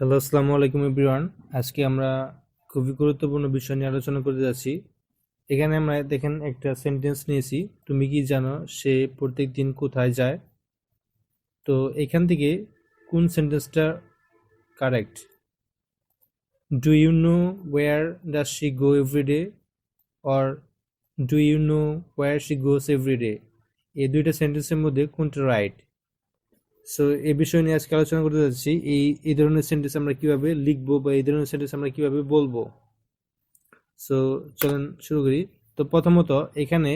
Hello আসসালামু আলাইকুম everyone আজকে আমরা খুবই গুরুত্বপূর্ণ বিষয় নিয়ে আলোচনা করতে যাচ্ছি। এখানে আমরা দেখেন একটা সেন্টেন্স নিয়েছি। তুমি কি জানো সে প্রত্যেক দিন কোথায় যায়? তো এখান থেকে কোন সেন্টেন্সটা correct do you know where does she go everyday or do you know where she goes everyday এই দুইটা সেন্টেন্সের মধ্যে কোনটা রাইট সো এই বিষয় নিয়ে আজকে আলোচনা করতে যাচ্ছি, এই এই ধরনের সেন্টেন্স আমরা কীভাবে লিখব বা এই ধরনের সেন্টেন্স আমরা কীভাবে বলব? সো চলেন শুরু করি। তো প্রথমত, এখানে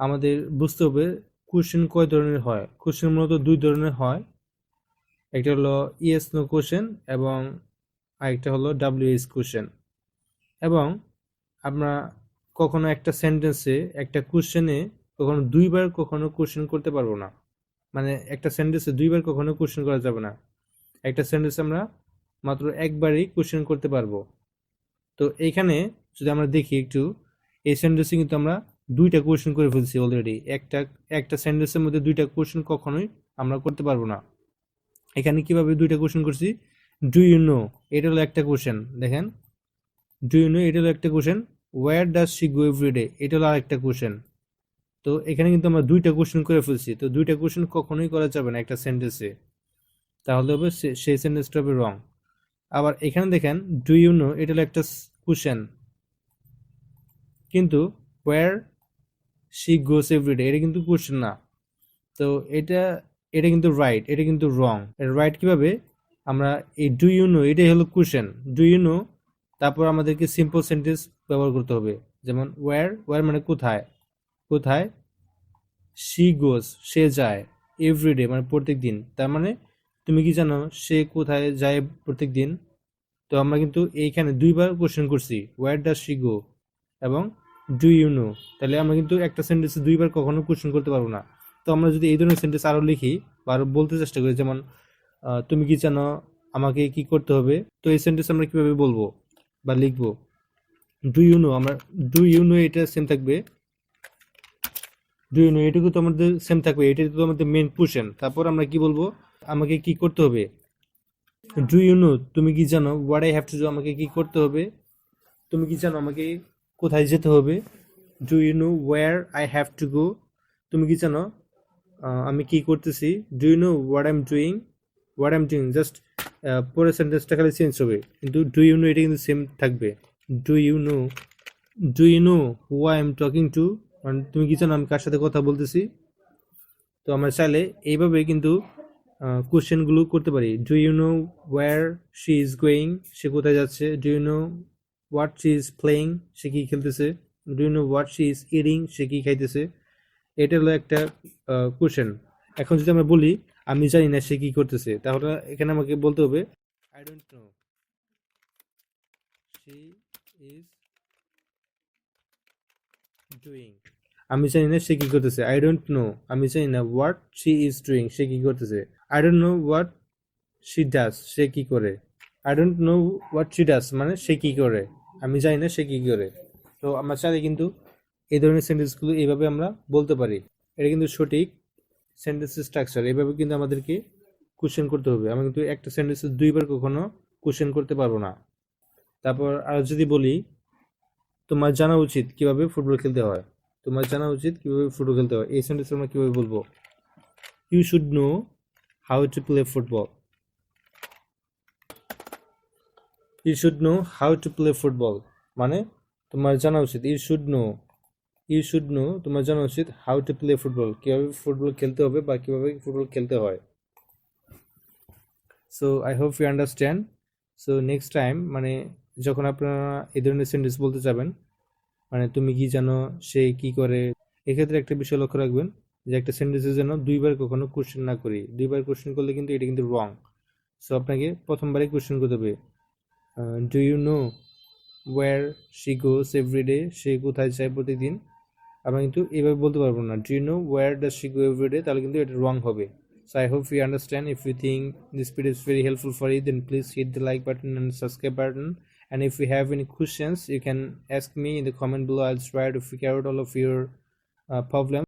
আমাদের বুঝতে হবে কোশ্চেন কয় ধরনের হয়? কোশ্চেন মূলত দুই ধরনের হয়। একটা হলো ইয়েস নো কোশ্চেন এবং আরেকটা হলো ডাব্লিউএস কোশ্চেন এবং আমরা কখনো একটা সেন্টেন্সে একটা কোশ্চেনে কখনো দুইবার কখনো কোশ্চেন করতে পারব না। মানে একটা সেন্টেন্সে দুইবার কখনো কোশ্চেন করা যাবে না। একটা সেন্টেন্স আমরা মাত্র একবারই কোশ্চেন করতে পারব। তো এইখানে যদি আমরা দেখি একটু, এই সেন্টেন্সে কিন্তু আমরা দুইটা কোশ্চেন করে ফেলছি অলরেডি একটা একটা সেন্টেন্সের মধ্যে দুইটা কোশ্চেন কখনোই আমরা করতে পারব না। এখানে কীভাবে দুইটা কোশ্চেন করছি? ডু ইউ নো এটা হলো একটা কোশ্চেন দেখেন। ডু ইউ নো এটা হলো একটা question where does she go everyday এটা হলো আরেকটা কোশ্চেন তো এখানে কিন্তু আমরা দুইটা কোশ্চেন করে ফেলছি। তো দুইটা কোশ্চেন কখনোই করা যাবে না একটা সেন্টেন্সে তাহলে হবে সেই সেন্টেন্সটা হবে রং আবার এখানে দেখেন ডু ইউ নো এটা হলো একটা কোশ্চেন কিন্তু ওয়ার শি গোস এভরিডে এটা কিন্তু কোশ্চেন না। তো এটা এটা কিন্তু রাইট এটা কিন্তু রং রাইট কীভাবে? আমরা এই ডু ইউ নো এটাই হলো কোশ্চেন ডু ইউ নো তারপর আমাদেরকে সিম্পল সেন্টেন্স ব্যবহার করতে হবে। যেমন ওয়ার ওয়ার মানে কোথায়? কোথায়? শি গোস সে যায় এভরিডে মানে প্রত্যেক দিন। তার মানে তুমি কি জানো, সে কোথায় যায় প্রত্যেক দিন? তো আমরা কিন্তু এইখানে দুইবার কোশ্চেন করছি ওয়ার ডাজ শি গো এবং ডু ইউ নো তাহলে আমরা কিন্তু একটা সেন্টেন্সে দুইবার কখনো কোশ্চেন করতে পারব না। তো আমরা যদি এই ধরনের সেন্টেন্স আরও লিখি বা আরও বলতে চেষ্টা করি, যেমন তুমি কি জানো, আমাকে কি করতে হবে? তো এই সেন্টেন্স আমরা কীভাবে বলব বা লিখব? ডু ইউ নো আমরা ডু ইউ নো এটা সেম থাকবে। ডু নো এটুকু তো আমাদের সেম থাকবে এটা তো আমাদের মেন পোর্শন তারপর আমরা কি বলব? আমাকে কি করতে হবে? ডু ইউ নো তুমি কি জানো what I have to do আমাকে কি করতে হবে? তুমি কি জানো, আমাকে কোথায় যেতে হবে? Do you know where I have to go তুমি কি জানো আমি কি করতেছি? Do you know what I am doing what I am doing just পরের সেন্টেন্সটা খালি চেঞ্জ হবে। কিন্তু ডু ইউ নো এটা কিন্তু সেম থাকবে। Do you know do you know who I am talking to মানে তুমি কি জানো আমি কার সাথে কথা বলতেছি? তো আমরা চাইলে এইভাবে কিন্তু কোশ্চেনগুলো করতে পারি। Do you know where she is going সে কোথায় যাচ্ছে? Do you know what she is playing সে কি খেলতেছে? Do you know what she is eating সে কি খাইতেছে? এটা হলো একটা কোশ্চেন এখন যদি আমরা বলি, আমি জানি না সে কি করতেছে, তাহলে এখানে আমাকে বলতে হবে I don't know she is doing আমি জানি না সে কি করতেছে। আই ডোন্ট নো আমি জানি না হোয়াট শি ইজ ডুইং সে কি করতেছে। I don't know what she does সে কি করে। I don't know what she does মানে সে কি করে। আমি জানি না সে কি করে। তো আমার সাথে কিন্তু এই ধরনের সেন্টেন্সগুলো এইভাবে আমরা বলতে পারি। এটা কিন্তু সঠিক সেন্টেন্স স্ট্রাকচার এইভাবে কিন্তু আমাদেরকে কোশ্চেন করতে হবে। আমি কিন্তু একটা সেন্টেন্সে দুইবার কখনো কোশ্চেন করতে পারব না। তারপর আর যদি বলি, তোমার জানা উচিত কীভাবে ফুটবল খেলতে হয়। তোমার জানা উচিত কীভাবে ফুটবল খেলতে হয়। এই সেন্টেন্স আমরা কীভাবে বলব? You should know how to play football you should know how to play football মানে তোমার জানা উচিত। You should know you should know তোমার জানা উচিত হাউ টু প্লে ফুটবল কীভাবে ফুটবল খেলতে হবে বা কীভাবে ফুটবল খেলতে হয়। So I hope you understand so next time মানে যখন আপনারা এই ধরনের সেন্টেন্স বলতে যাবেন মানে তুমি কি জানো সে কি করে? এক্ষেত্রে একটা বিষয় লক্ষ্য রাখবেন যে একটা সেন্টেন্সের যেন দুইবার কখনো কোশ্চেন না করি। দুইবার কোশ্চেন করলে কিন্তু এটা কিন্তু রং সো আপনাকে প্রথমবারই কোশ্চেন করতে হবে। Do you know where she goes everyday সে কোথায় যায় প্রতিদিন? আমরা কিন্তু এভাবে বলতে পারব না। Do you know where does she go everyday তাহলে কিন্তু এটা রং হবে। So I hope you understand. If you think this video is very helpful for you, then please hit the like button and subscribe button. And if you have any questions, you can ask me in the comment below. I'll try to figure out all of your uh, problems.